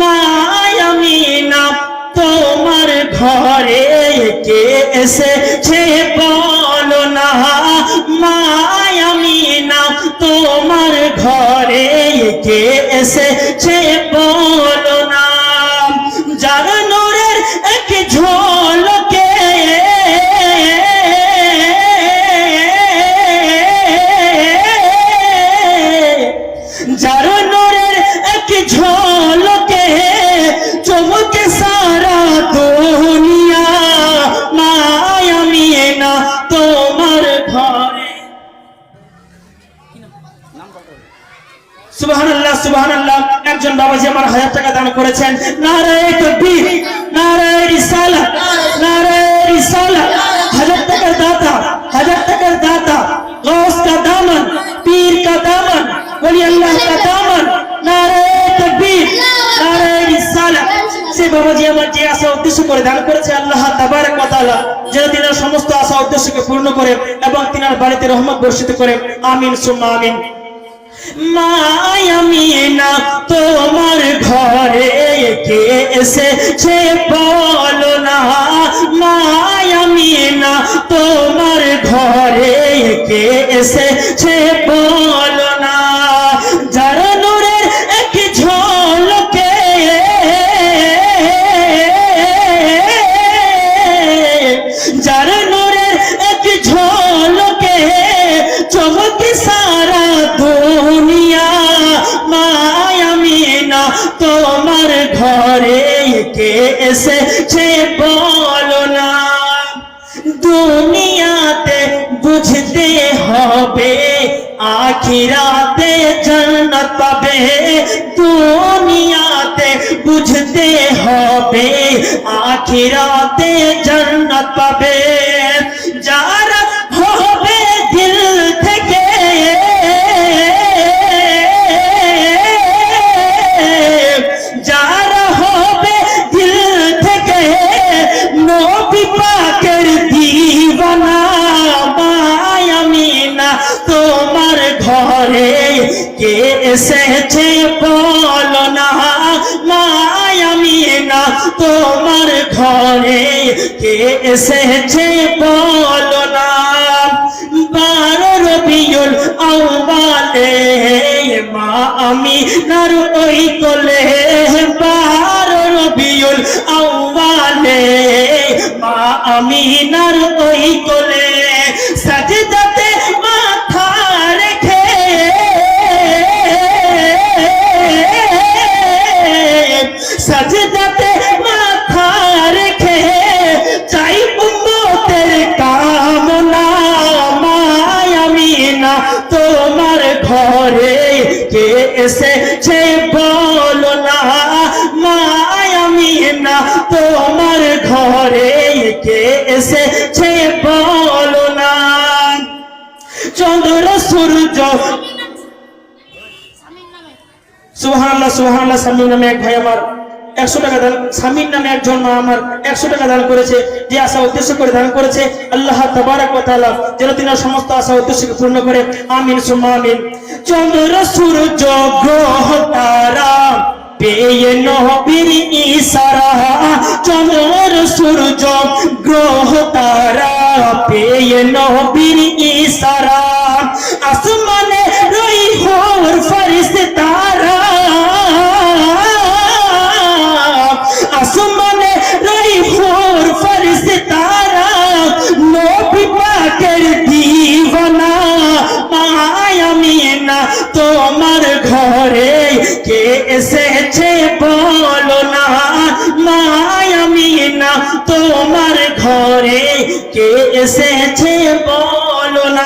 মায়ামিনা তোমার ঘরে কে এসেছে বলো না। মায়ামিনা তোমার ঘরে কে এসেছে বলো সুবহানাল্লাহ একজন বাবাজি আমার হাজার টাকা দান করেছেন। যে আশা উদ্দেশ্য সমস্ত আশা উদ্দেশ্যকে পূর্ণ করে এবং তিনার বাড়িতে রহমত বর্ষিত করে। আমিন, সুম্মা আমিন। মায়ামিনা তোমার ঘরে কে এসেছে বলো না? মায়ামিনা তোমার ঘরে কে এসেছে বলো কে এসেছে বলো না? দুনিয়াতে বুঝতে হবে, আখিরাতে জান্নাত পাবে। দুনিয়াতে বুঝতে হবে, আখিরাতে জান্নাত পাবে। যারা এসেছে বলো না আমি মায়ামিনা তোমার ঘরে। কে এসেছে বলো না, বারো রবিউল আউবালে মা আমি নার ওই কোলে বারো রবিউল আউবালে মা আমি নার ওই কোলে সাজদাতে সাজদাতে মাথা রেখে চাই উম্মতের কামনা মায়ামিনা তোমার ঘরে কে এসেছে বলো না মায়ামিনা তোমার ঘরে কে এসেছে বলো না। চন্দ্র, সূর্য। সুবহানাল্লাহ সুবহানাল্লাহ, সামিন নামে এক ভাই আমার। একশো টাকা দান। সামিন নামে একজন মা আমার একশো টাকা দান করেছে, যে আশা উদ্দেশ্য করে দান করেছে। আল্লাহ তাবারাক তাআলা যেন তিনি সমস্ত আশা উদ্দেশ্যকে পূর্ণ করে। আমিন, সুম্মা আমিন। চন্দ্র সূর্য গ্রহ তারা, পেয়ে নবীর ইশারা। চন্দ্র সূর্য গ্রহ তারা, পেয়ে নবীর ইশারা। আসমানে মায়ামিনা তোমার ঘরে। কে এসেছে বলো না?